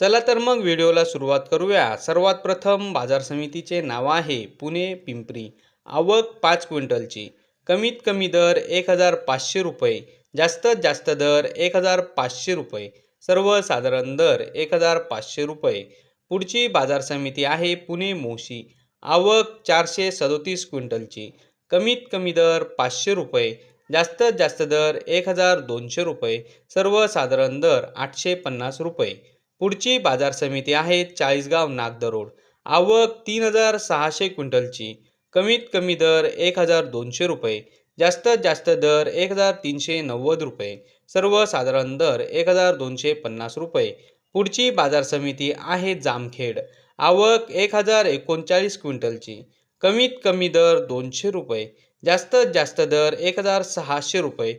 चला तर मग व्हिडिओला सुरुवात करूया. सर्वात प्रथम बाजार समितीचे नाव आहे पुणे पिंपरी. आवक पाच क्विंटलची. कमीत कमी दर एक हजार पाचशे रुपये. जास्तीत जास्त दर एक हजार पाचशे रुपये. सर्वसाधारण दर एक हजार पाचशे रुपये. पुढची बाजार समिती आहे पुणे मोशी. आवक चारशे सदोतीस क्विंटलची. कमीत कमी दर पाचशे रुपये. जास्तीत जास्त दर एक हजार दोनशे रुपये. सर्वसाधारण दर आठशे पन्नास रुपये. पुढची बाजार समिती आहे चाळीसगाव नागदरोड. आवक तीन हजार सहाशे क्विंटलची. कमीत कमी दर एक हजार दोनशे रुपये. जास्तीत जास्त दर एक हजार तीनशे नव्वद रुपये. सर्वसाधारण दर एक हजार दोनशे पन्नास रुपये. पुढची बाजार समिती आहे जामखेड. आवक एक हजार एकोणचाळीस क्विंटलची. कमीत कमी दर दोनशे रुपये. जास्तीत जास्त दर एक हजार सहाशे रुपये.